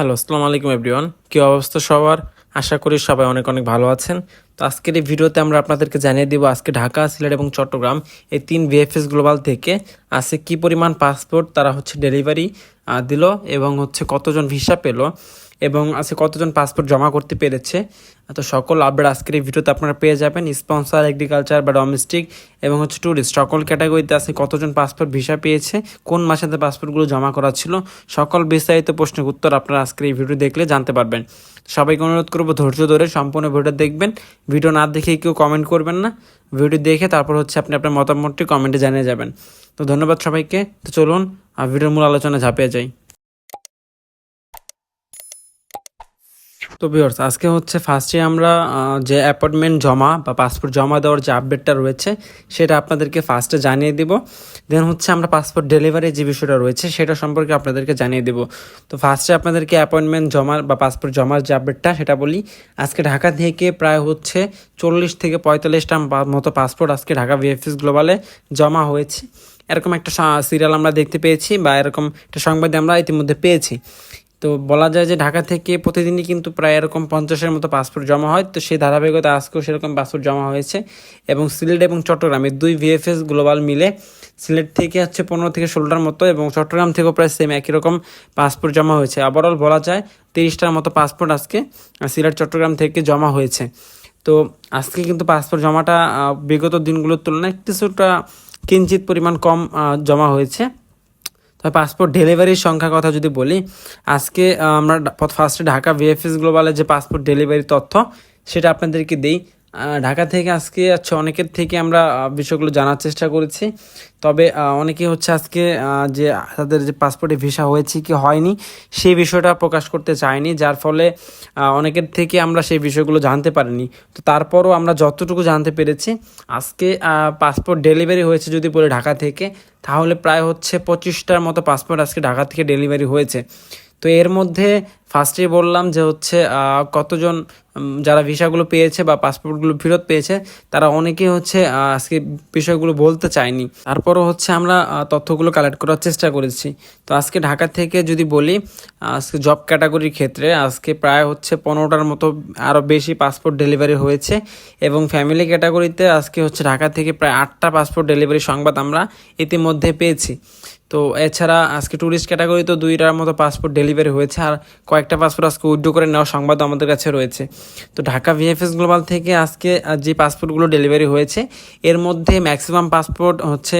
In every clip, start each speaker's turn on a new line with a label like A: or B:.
A: Hello, আসসালামু আলাইকুম everyone. কি অবস্থা সবার? আশা করি সবাই অনেক অনেক ভালো আছেন। তো আজকের এই ভিডিওতে আমরা আপনাদেরকে জানিয়ে দেবো আজকে ঢাকা, সিলেট এবং চট্টগ্রাম এই তিন ভিএফএস গ্লোবাল থেকে আছে কি পরিমাণ পাসপোর্ট তারা হচ্ছে ডেলিভারি দিল এবং হচ্ছে কতজন ভিসা পেল। এবং আজকে কতজন পাসপোর্ট জমা করতে পেরেছে। তো সকল আপডেট আজকের এই ভিডিওতে আপনারা পেয়ে যাবেন। স্পন্সর এগ্রিকালচার বা ডোমেস্টিক এবং হচ্ছে ট্যুরিস্ট সকল ক্যাটাগরিতে আজকে কতজন পাসপোর্ট ভিসা পেয়েছে, কোন মাসেতে পাসপোর্টগুলো জমা করা ছিল, সকল বিস্তারিত প্রশ্নের উত্তর আপনারা আজকের এই ভিডিও দেখলে জানতে পারবেন। সবাইকে অনুরোধ করব ধৈর্য ধরে সম্পূর্ণ ভিডিও দেখবেন। ভিডিও না দেখে কেউ কমেন্ট করবেন না। ভিডিও দেখে তারপর হচ্ছে আপনি আপনার মতামতটি কমেন্টে জানিয়ে যাবেন। তো ধন্যবাদ সবাইকে। তো চলুন ভিডিওর মূল আলোচনা ঝাঁপিয়ে যাই। তো ভিউয়ার্স আজকে হচ্ছে ফার্স্টে আমরা যে অ্যাপয়েন্টমেন্ট জমা বা পাসপোর্ট জমা দেওয়ার যে আপডেটটা রয়েছে, সেটা আপনাদেরকে ফার্স্টে জানিয়ে দিব। দেন হচ্ছে আমরা পাসপোর্ট ডেলিভারি যে বিষয়টা রয়েছে, সেটা সম্পর্কে আপনাদেরকে জানিয়ে দিব। তো ফার্স্টে আপনাদেরকে অ্যাপয়েন্টমেন্ট জমা বা পাসপোর্ট জমার যে আপডেটটা সেটা বলি। আজকে ঢাকা থেকে প্রায় হচ্ছে চল্লিশ থেকে পঁয়তাল্লিশটা মতো পাসপোর্ট আজকে ঢাকা ভিএফএস গ্লোবালে জমা হয়েছে। এরকম একটা সিরিয়াল আমরা দেখতে পেয়েছি বা এরকম একটা সংবাদ আমরা ইতিমধ্যে পেয়েছি। তো বলা যায় যে ঢাকা থেকে প্রতিদিনই কিন্তু প্রায় এরকম পঞ্চাশের মতো পাসপোর্ট জমা হয়। তো সেই ধারাবাহিকতা আজকেও সেরকম পাসপোর্ট জমা হয়েছে এবং সিলেট এবং চট্টগ্রামে দুই ভিএফএস গ্লোবাল মিলে সিলেট থেকে হচ্ছে পনেরো থেকে ষোলোটার মতো এবং চট্টগ্রাম থেকেও প্রায় সেম একই রকম পাসপোর্ট জমা হয়েছে। ওভারঅল বলা যায় তিরিশটার মতো পাসপোর্ট আজকে সিলেট, চট্টগ্রাম থেকে জমা হয়েছে। তো আজকে কিন্তু পাসপোর্ট জমাটা বিগত দিনগুলোর তুলনায় কিছুটা কিঞ্চিত পরিমাণ কম জমা হয়েছে। তবে পাসপোর্ট ডেলিভারির সংখ্যা কথা যদি বলি, আজকে আমরা ফার্স্টে ঢাকা ভিএফএস গ্লোবালের যে পাসপোর্ট ডেলিভারি তথ্য, সেটা আপনাদেরকে দিই। ঢাকা থেকে আজকে আচ্ছা অনেকের থেকে আমরা বিষয়গুলো জানার চেষ্টা করেছি। তবে অনেকে হচ্ছে আজকে যে তাদের যে পাসপোর্টে ভিসা হয়েছে কি হয়নি, সেই বিষয়টা প্রকাশ করতে চায়নি, যার ফলে অনেকের থেকে আমরা সেই বিষয়গুলো জানতে পারিনি। তো তারপরও আমরা যতটুকু জানতে পেরেছি, আজকে পাসপোর্ট ডেলিভারি হয়েছে যদি বলে ঢাকা থেকে, তাহলে প্রায় হচ্ছে পঁচিশটার মতো পাসপোর্ট আজকে ঢাকা থেকে ডেলিভারি হয়েছে। তো এর মধ্যে ফার্স্টেই বললাম যে হচ্ছে কতজন যারা ভিসাগুলো পেয়েছে বা পাসপোর্টগুলো ফেরত পেয়েছে, তারা অনেকেই হচ্ছে আজকে বিষয়গুলো বলতে চায়নি। তারপরও হচ্ছে আমরা তথ্যগুলো কালেক্ট করার চেষ্টা করেছি। তো আজকে ঢাকা থেকে যদি বলি আজকে জব ক্যাটাগরির ক্ষেত্রে আজকে প্রায় হচ্ছে পনেরোটার মতো আরও বেশি পাসপোর্ট ডেলিভারি হয়েছে এবং ফ্যামিলি ক্যাটাগরিতে আজকে হচ্ছে ঢাকা থেকে প্রায় আটটা পাসপোর্ট ডেলিভারি সংবাদ আমরা ইতিমধ্যে পেয়েছি। তো এছাড়া আজকে ট্যুরিস্ট ক্যাটাগরি তো দুইটার মতো পাসপোর্ট ডেলিভারি হয়েছে আর কয়েকটা পাসপোর্ট আজকে উইড্রো করে নেওয়ার সংবাদ আমাদের কাছে রয়েছে। তো ঢাকা ভিএফএস গ্লোবাল থেকে আজকে যে পাসপোর্টগুলো ডেলিভারি হয়েছে, এর মধ্যে ম্যাক্সিমাম পাসপোর্ট হচ্ছে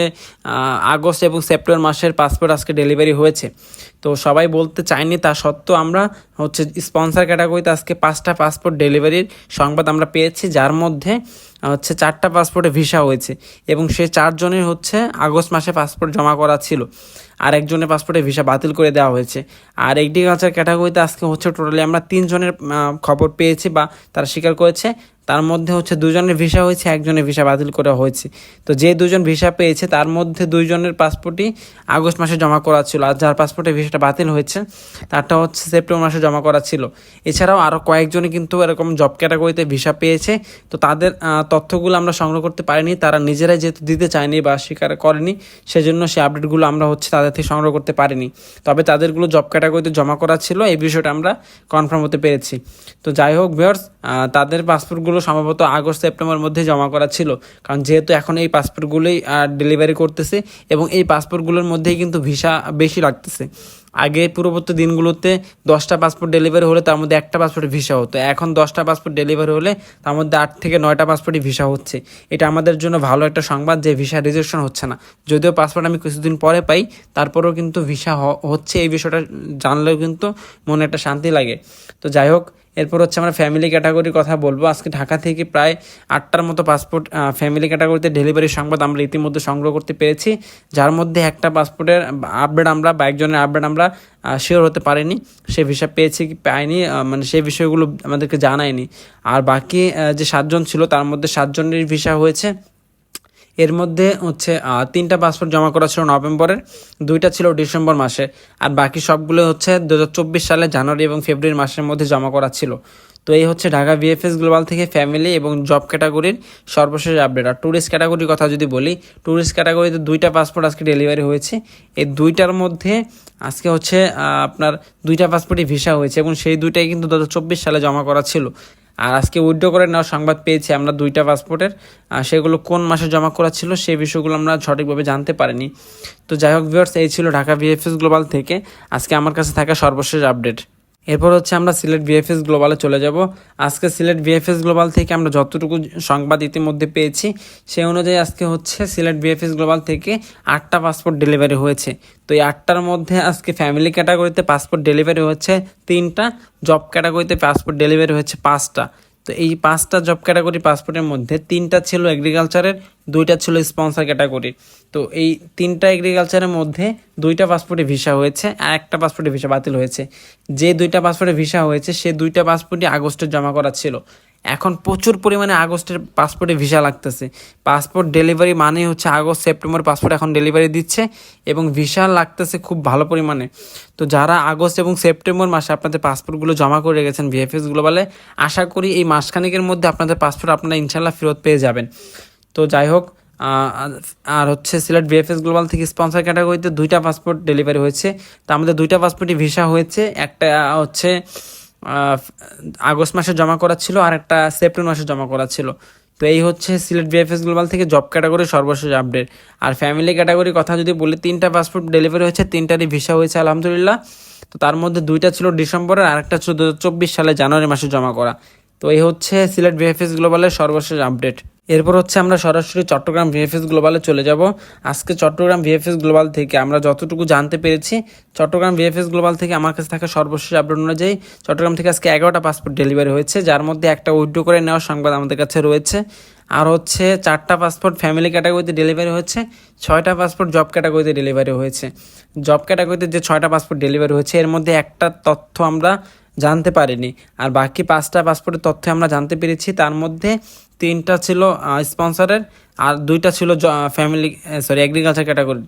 A: আগস্ট এবং সেপ্টেম্বর মাসের পাসপোর্ট আজকে ডেলিভারি হয়েছে। তো সবাই বলতে চায়নি তা সত্ত্বেও আমরা হচ্ছে স্পন্সর ক্যাটাগরিতে আজকে পাঁচটা পাসপোর্ট ডেলিভারির সংবাদ আমরা পেয়েছি, যার মধ্যে হচ্ছে চারটা পাসপোর্টে ভিসা হয়েছে এবং সে চারজনের হচ্ছে আগস্ট মাসে পাসপোর্ট জমা করা ছিল। আর একজনের পাসপোর্টে ভিসা বাতিল করে দেওয়া হয়েছে। আর এগ্রিকালচার ক্যাটাগরিতে আজকে হচ্ছে টোটালি আমরা তিনজনের খবর পেয়েছি বা তারা স্বীকার করেছে। তার মধ্যে হচ্ছে দুজনের ভিসা হয়েছে, একজনের ভিসা বাতিল করা হয়েছে। তো যে দুজন ভিসা পেয়েছে, তার মধ্যে দুইজনের পাসপোর্টই আগস্ট মাসে জমা করা ছিল আর যার পাসপোর্টে ভিসাটা বাতিল হয়েছে, তারটা হচ্ছে সেপ্টেম্বর মাসে জমা করা ছিল। এছাড়াও আরও কয়েকজনে কিন্তু এরকম জব ক্যাটাগরিতে ভিসা পেয়েছে। তো তাদের তথ্যগুলো আমরা সংগ্রহ করতে পারিনি, তারা নিজেরাই যেহেতু দিতে চায়নি বা স্বীকার করেনি, সেজন্য সেই আপডেটগুলো আমরা হচ্ছে তাদের থেকে সংগ্রহ করতে পারিনি। তবে তাদেরগুলো জব ক্যাটাগরিতে জমা করা ছিল, এই বিষয়টা আমরা কনফার্ম হতে পেরেছি। তো যাই হোক ভিউয়ার্স তাদের পাসপোর্টগুলো সম্ভবত আগস্ট, সেপ্টেম্বর মধ্যে জমা করা ছিল। কারণ যেহেতু এখন এই পাসপোর্টগুলোই ডেলিভারি করতেছে এবং এই পাসপোর্টগুলোর মধ্যেই কিন্তু ভিসা বেশি লাগতেছে। আগে পূর্ববর্তী দিনগুলোতে দশটা পাসপোর্ট ডেলিভারি হলে তার মধ্যে একটা পাসপোর্টে ভিসা হতো। এখন দশটা পাসপোর্ট ডেলিভারি হলে তার মধ্যে আট থেকে নয়টা পাসপোর্টই ভিসা হচ্ছে। এটা আমাদের জন্য ভালো একটা সংবাদ যে ভিসা রেজিস্ট্রেশন হচ্ছে না। যদিও পাসপোর্ট আমি কিছুদিন পরে পাই, তারপরেও কিন্তু ভিসা হচ্ছে এই বিষয়টা জানলেও কিন্তু মনে একটা শান্তি লাগে। তো যাই হোক, এরপর হচ্ছে আমরা ফ্যামিলি ক্যাটাগরির কথা বলব। আজকে ঢাকা থেকে প্রায় আটটার মতো পাসপোর্ট ফ্যামিলি ক্যাটাগরিতে ডেলিভারি সংবাদ আমরা ইতিমধ্যে সংগ্রহ করতে পেরেছি। যার মধ্যে একটা পাসপোর্টের আপডেট আমরা বা একজনের আপডেট আমরা শিওর হতে পারিনি। সে ভিসা পেয়েছে কি পায়নি মানে সেই বিষয়গুলো আমাদেরকে জানায়নি। আর বাকি যে সাতজন ছিল, তার মধ্যে সাতজনের ভিসা হয়েছে। এর মধ্যে হচ্ছে তিনটা পাসপোর্ট জমা করা ছিল নভেম্বরের, দুইটা ছিল ডিসেম্বর মাসে, আর বাকি সবগুলো হচ্ছে দু হাজার চব্বিশ সালে জানুয়ারি এবং ফেব্রুয়ারি মাসের মধ্যে জমা করা ছিল। তো এই হচ্ছে ঢাকা ভিএফএস গ্লোবাল থেকে ফ্যামিলি এবং জব ক্যাটাগরির সর্বশেষ আপডেট আর ট্যুরিস্ট ক্যাটাগরির কথা যদি বলি ট্যুরিস্ট ক্যাটাগরিতে দুইটা পাসপোর্ট আজকে ডেলিভারি হয়েছে। এই দুইটার মধ্যে আজকে হচ্ছে আপনার দুইটা পাসপোর্টই ভিসা হয়েছে এবং সেই দুইটাই কিন্তু দু হাজার চব্বিশ সালে জমা করা ছিল। আর আজকে উইড্রো করে নেওয়ার সংবাদ পেয়েছি আমরা দুইটা পাসপোর্টের। আর সেগুলো কোন মাসে জমা করা ছিল সেই বিষয়গুলো আমরা সঠিকভাবে জানতে পারিনি। তো যাই হোক ভিউয়ার্স এই ছিল ঢাকা ভিএফএস গ্লোবাল থেকে। আজকে আমার কাছে থাকা সর্বশেষ আপডেট এরপর হচ্ছে আমরা সিলেট ভিএফএস গ্লোবালে চলে যাব। আজকে সিলেট ভিএফএস গ্লোবাল থেকে আমরা যতটুকু সংবাদ ইতিমধ্যে পেয়েছি সেই অনুযায়ী আজকে হচ্ছে সিলেট ভিএফএস গ্লোবাল থেকে আটটা পাসপোর্ট ডেলিভারি হয়েছে। তো এই আটটার মধ্যে আজকে ফ্যামিলি ক্যাটাগরিতে পাসপোর্ট ডেলিভারি হচ্ছে তিনটা, জব ক্যাটাগরিতে পাসপোর্ট ডেলিভারি হচ্ছে পাঁচটা। তো এই পাঁচটা জব ক্যাটাগরি পাসপোর্টের মধ্যে তিনটা ছিল এগ্রিকালচারের দুইটা ছিল স্পন্সার ক্যাটাগরি তো এই তিনটা এগ্রিকালচারের মধ্যে দুইটা পাসপোর্টে ভিসা হয়েছে আর একটা পাসপোর্টে ভিসা বাতিল হয়েছে। যে দুইটা পাসপোর্টে ভিসা হয়েছে, সে দুইটা পাসপোর্টই আগস্টে জমা করা ছিল। এখন প্রচুর পরিমাণে আগস্টের পাসপোর্টে ভিসা লাগতেছে। পাসপোর্ট ডেলিভারি মানে হচ্ছে আগস্ট, সেপ্টেম্বর পাসপোর্ট এখন ডেলিভারি দিচ্ছে এবং ভিসা লাগতেছে খুব ভালো পরিমাণে। তো যারা আগস্ট এবং সেপ্টেম্বর মাসে আপনাদের পাসপোর্টগুলো জমা করে রেখেছেন ভিএফএস গ্লোবালে, আশা করি এই মাসখানেকের মধ্যে আপনাদের পাসপোর্ট আপনারা ইনশাল্লাহ ফেরত পেয়ে যাবেন। তো যাই হোক আর হচ্ছে সিলেট বিএফএস গ্লোবাল থেকে স্পন্সর ক্যাটাগরিতে দুইটা পাসপোর্ট ডেলিভারি হয়েছে। তো আমাদের দুইটা পাসপোর্টই ভিসা হয়েছে। একটা হচ্ছে আগস্ট মাসে জমা করা ছিল আর একটা সেপ্টেম্বর মাসে জমা করা ছিল। তো এই হচ্ছে সিলেট বিএফএস গ্লোবাল থেকে জব ক্যাটাগরি সর্বশেষ আপডেট আর ফ্যামিলি ক্যাটাগরির কথা যদি বলি, তিনটা পাসপোর্ট ডেলিভারি হয়েছে, তিনটারই ভিসা হয়েছে, আলহামদুলিল্লাহ। তো তার মধ্যে দুইটা ছিল ডিসেম্বরের, আর একটা চব্বিশ সালে জানুয়ারি মাসে জমা করা। তো এই হচ্ছে সিলেট বিএফএস গ্লোবালের সর্বশেষ আপডেট এরপর হচ্ছে আমরা সরাসরি চট্টগ্রাম ভিএফএস গ্লোবালে চলে যাব। আজকে চট্টগ্রাম ভিএফএস গ্লোবাল থেকে আমরা যতটুকু জানতে পেরেছি, চট্টগ্রাম ভিএফএস গ্লোবাল থেকে আমার কাছে থাকা সর্বশেষ আপডেট অনুযায়ী চট্টগ্রাম থেকে আজকে এগারোটা পাসপোর্ট ডেলিভারি হয়েছে, যার মধ্যে একটা উইড্রো করে নেওয়ার সংবাদ আমাদের কাছে রয়েছে। আর হচ্ছে চারটা পাসপোর্ট ফ্যামিলি ক্যাটাগরিতে ডেলিভারি হয়েছে, ছয়টা পাসপোর্ট জব ক্যাটাগরিতে ডেলিভারি হয়েছে। জব ক্যাটাগরিতে যে ছয়টা পাসপোর্ট ডেলিভারি হয়েছে, এর মধ্যে একটা তথ্য আমরা জানতে পারিনি। আর বাকি পাঁচটা পাসপোর্টের তথ্য আমরা জানতে পেরেছি, তার মধ্যে তিনটা ছিল স্পন্সরের আর দুইটা ছিল ফ্যামিলি সরি এগ্রিকালচার ক্যাটাগরি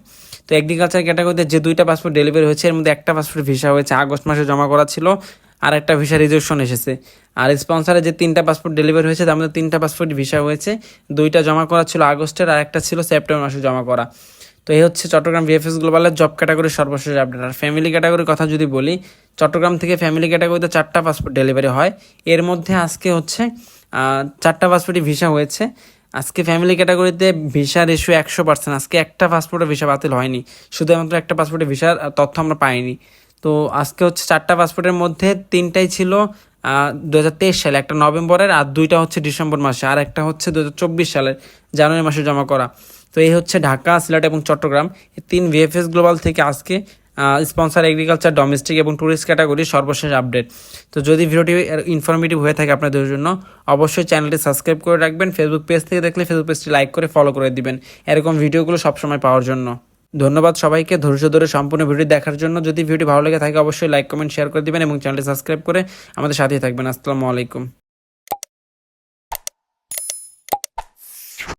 A: তো এগ্রিকালচার ক্যাটাগরিতে যে দুইটা পাসপোর্ট ডেলিভারি হয়েছে, এর মধ্যে একটা পাসপোর্ট ভিসা হয়েছে, আগস্ট মাসে জমা করা ছিল, আর একটা ভিসা রিজেকশন এসেছে। আর স্পন্সরে যে তিনটা পাসপোর্ট ডেলিভারি হয়েছে, তার মধ্যে তিনটা পাসপোর্ট ভিসা হয়েছে, দুইটা জমা করা ছিল আগস্টের আর একটা ছিল সেপ্টেম্বর মাসে জমা করা। তো এই হচ্ছে চট্টগ্রাম ভিএফএস গ্লোবালের জব ক্যাটাগরির সর্বশেষ আপডেট আর ফ্যামিলি ক্যাটাগরির কথা যদি বলি, চট্টগ্রাম থেকে ফ্যামিলি ক্যাটাগরিতে চারটা পাসপোর্ট ডেলিভারি হয়। এর মধ্যে আজকে হচ্ছে চারটা পাসপোর্টই ভিসা হয়েছে। আজকে ফ্যামিলি ক্যাটাগরিতে ভিসা রেশিও একশো পার্সেন্ট আজকে একটা পাসপোর্টে ভিসা বাতিল হয়নি। শুধুমাত্র একটা পাসপোর্টে ভিসার তথ্য আমরা পাইনি। তো আজকে হচ্ছে চারটা পাসপোর্টের মধ্যে তিনটাই ছিল দু হাজার তেইশ সালে, একটা নভেম্বরের আর দুইটা হচ্ছে ডিসেম্বর মাসে, আর একটা হচ্ছে দু হাজার চব্বিশ সালের জানুয়ারি মাসে জমা করা। তো এই হচ্ছে ঢাকা, সিলেট এবং চট্টগ্রাম। এই তিন ভিএফএস গ্লোবাল থেকে আজকে স্পন্সার এগ্রিকালচার ডোমেস্টিক এবং ট্যুরিস্ট ক্যাটাগরি সর্বশেষ আপডেট তো যদি ভিডিওটি ইনফরমেটিভ হয়ে থাকে আপনাদের জন্য, অবশ্যই চ্যানেলটি সাবস্ক্রাইব করে রাখবেন ফেসবুক পেজ থেকে দেখলে ফেসবুক পেজটি লাইক করে ফলো করে দিবেন। এরকম ভিডিওগুলো সবসময় পাওয়ার জন্য। ধন্যবাদ সবাইকে, ধৈর্য ধরে সম্পূর্ণ ভিডিও দেখার জন্য। যদি ভিডিও ভালো লেগে থাকে, অবশ্যই লাইক কমেন্ট শেয়ার করে দিবেন এবং চ্যানেলটি সাবস্ক্রাইব করে আমাদের সাথেই থাকবেন। আসসালামু আলাইকুম।